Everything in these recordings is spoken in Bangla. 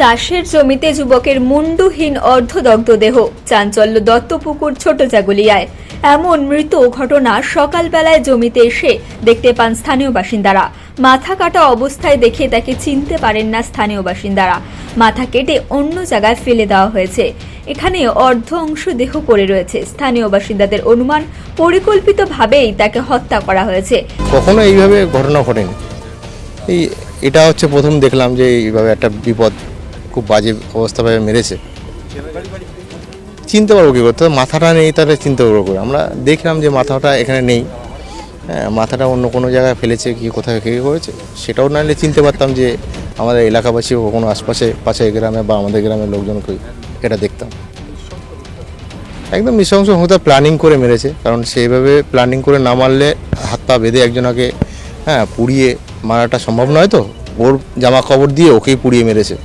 চাষের জমিতে যুবকের মুন্ডুহীন অর্ধদগ্ধ দেহ। চাঞ্চল্য দত্তপুকুর ছোট জাগুলিয়ায়। এমন মৃত ঘটনা সকালবেলায় জমিতে এসে দেখতে পান স্থানীয় বাসিন্দারা। মাথা কাটা অবস্থায় দেখে তাকে চিনতে পারেন না স্থানীয় বাসিন্দারা। মাথা কেটে অন্য জায়গায় ফেলে দেওয়া হয়েছে। এখানে অর্ধ অংশ দেহ পড়ে রয়েছে। স্থানীয় বাসিন্দাদের অনুমান পরিকল্পিতভাবেই তাকে হত্যা করা হয়েছে। কখনো এইভাবে ঘটনা ঘটেনি। এই, এটা হচ্ছে প্রথম দেখলাম যে এইভাবে একটা বিপদ খুব বাজে অবস্থাভাবে মেরেছে। চিনতে পারব কী করতে মাথাটা নেই তাহলে চিনতে পারব করে। আমরা দেখলাম যে মাথাটা এখানে নেই। হ্যাঁ মাথাটা অন্য কোনো জায়গায় ফেলেছে, কি কোথায় কে করেছে, সেটাও না নাহলে চিনতে পারতাম যে আমাদের এলাকাবাসী কোনো আশপাশে পাশে গ্রামে বা আমাদের গ্রামের লোকজনকে এটা দেখতাম। একদম নৃশংস হতে প্ল্যানিং করে মেরেছে, কারণ সেইভাবে প্ল্যানিং করে না মারলে হাত পা বেঁধে একজনকে হ্যাঁ পুড়িয়ে মারাটা সম্ভব নয় তো? ওর জামা কাপড় দিয়ে ওকেই পুড়িয়ে মেরেছে।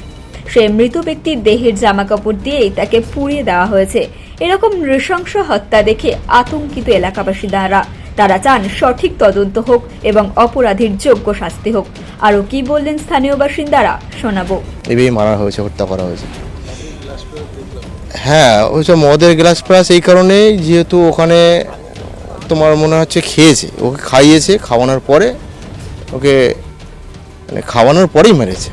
সে মৃত ব্যক্তির দেহের জামাকাপড় দিয়েই তাকে পুড়িয়ে দেওয়া হয়েছে। এরকম নৃশংস হত্যা দেখে আতঙ্কিত এলাকাবাসী দ্বারা। তারা চান সঠিক তদন্ত হোক এবং অপরাধীর যোগ্য শাস্তি হোক। আরও কি বললেন স্থানীয় বাসিন্দারা, শোনাবো। এভাবেই মারা হয়েছে, হত্যা করা হয়েছে। হ্যাঁ ওইসব মদের গ্লাস প্লাস এই কারণেই যেহেতু ওখানে তোমার মনে হচ্ছে খেয়েছে, ওকে খাইয়েছে, খাওয়ানোর পরে ওকে মানে খাওয়ানোর পরেই মেরেছে।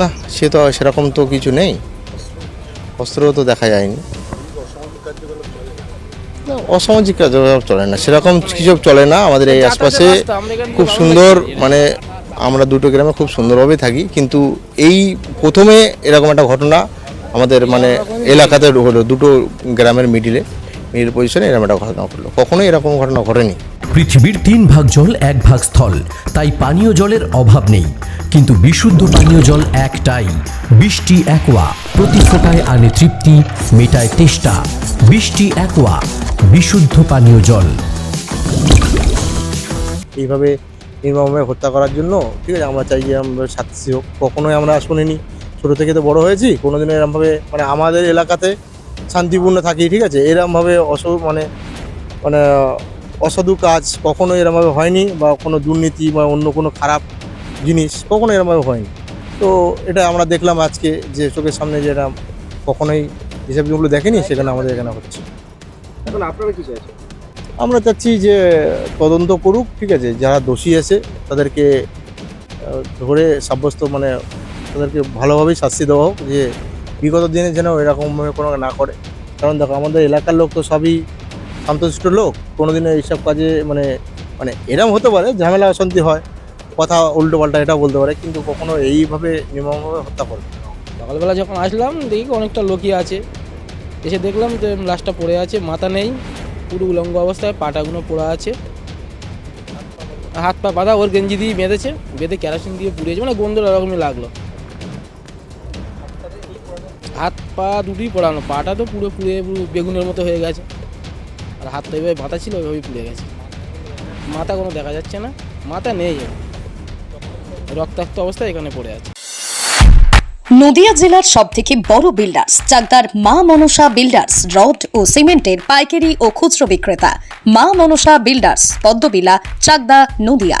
না সে তো সেরকম তো কিছু নেই। অস্ত্রও তো দেখা যায়নি। না, অসামাজিক কার্যকলাপ চলে না সেরকম কিছু চলে না আমাদের এই আশপাশে খুব সুন্দর মানে আমরা দুটো গ্রামে খুব সুন্দরভাবে থাকি কিন্তু এই প্রথমে এরকম একটা ঘটনা আমাদের মানে এলাকাতে হলো দুটো গ্রামের মিডিলে। মিডিল পজিশনে এরকম একটা ঘটনা ঘটলো। কখনোই এরকম ঘটনা ঘটেনি। পৃথিবীর তিন ভাগ জল এক ভাগ স্থল। তাই পানীয় জলের অভাব নেই। কিন্তু বিশুদ্ধ পানীয় জল একটাই। বৃষ্টি একোয়া প্রতি ফোটায় আনে তৃপ্তি মেটায় তেষ্টা। বৃষ্টি একোয়া বিশুদ্ধ পানীয় জল। এইভাবে নির্মমভাবে হত্যা করার জন্য ঠিক আছে আমরা চাই যে আমরা শাস্তি হোক। কখনোই আমরা শুনিনি ছোটো থেকে তো বড় হয়েছি। কোনোদিনও এরমভাবে মানে আমাদের এলাকাতে শান্তিপূর্ণ থাকি ঠিক আছে? এরমভাবে অস মানে মানে অসাধু কাজ কখনোই এরমভাবে হয়নি বা কোনো দুর্নীতি বা অন্য কোনো খারাপ জিনিস কখনো এরমভাবে হয়নি। তো এটা আমরা দেখলাম আজকে যে চোখের সামনে যেটা কখনোই হিসাব যেগুলো দেখেনি সেখানে আমাদের এখানে হচ্ছে। এখন আপনারা কি চাইছেন? আমরা চাচ্ছি যে তদন্ত করুক ঠিক আছে? যারা দোষী আছে তাদেরকে ধরে সাব্যস্ত মানে তাদেরকে ভালোভাবেই শাস্তি দেওয়া হোক যে বিগত দিনে যেন এরকমভাবে কোনো না করে। কারণ দেখো, আমাদের এলাকার লোক তো সবই শান্তশিষ্ট লোক। কোনো কোনোদিনও এইসব কাজে মানে মানে এরম হতে পারে, ঝামেলা অশান্তি হয়। কথা উল্টো পাল্টা এটা বলতে পারে, কিন্তু কখনো এইভাবে নির্মমভাবে হত্যা করবে সকালবেলা যখন আসলাম, দেখি অনেকটা লোকই আছে। এসে দেখলাম যে লাশটা পড়ে আছে, মাথা নেই, পুরো উলঙ্গ অবস্থায়, পাটাগুলো পড়া আছে। হাত পা বাঁধা, ওর গেঞ্জি দিয়ে বেঁধেছে, বেঁধে ক্যারাসিন দিয়ে পুড়িয়েছে মানে গন্ধ এরকমই লাগল। হাত পা দুটোই পড়ানো, পাটা তো পুরো পুড়ে পুরো বেগুনের মতো হয়ে গেছে। আর হাত তো এভাবে বাঁধা ছিল ওইভাবেই পুড়ে গেছে। মাথা কোনো দেখা যাচ্ছে না, মাথা নেই। রক্তাক্ত অবস্থায় এখানে পড়ে আছে। নদিয়া জেলার সব থেকে বড় বিল্ডার্স চাকদার মা মনসা বিল্ডার্স রড ও সিমেন্টের পাইকারি ও খুচরো বিক্রেতা। মা মনসা বিল্ডার্স পদ্মবিলা, চাকদা, নদিয়া।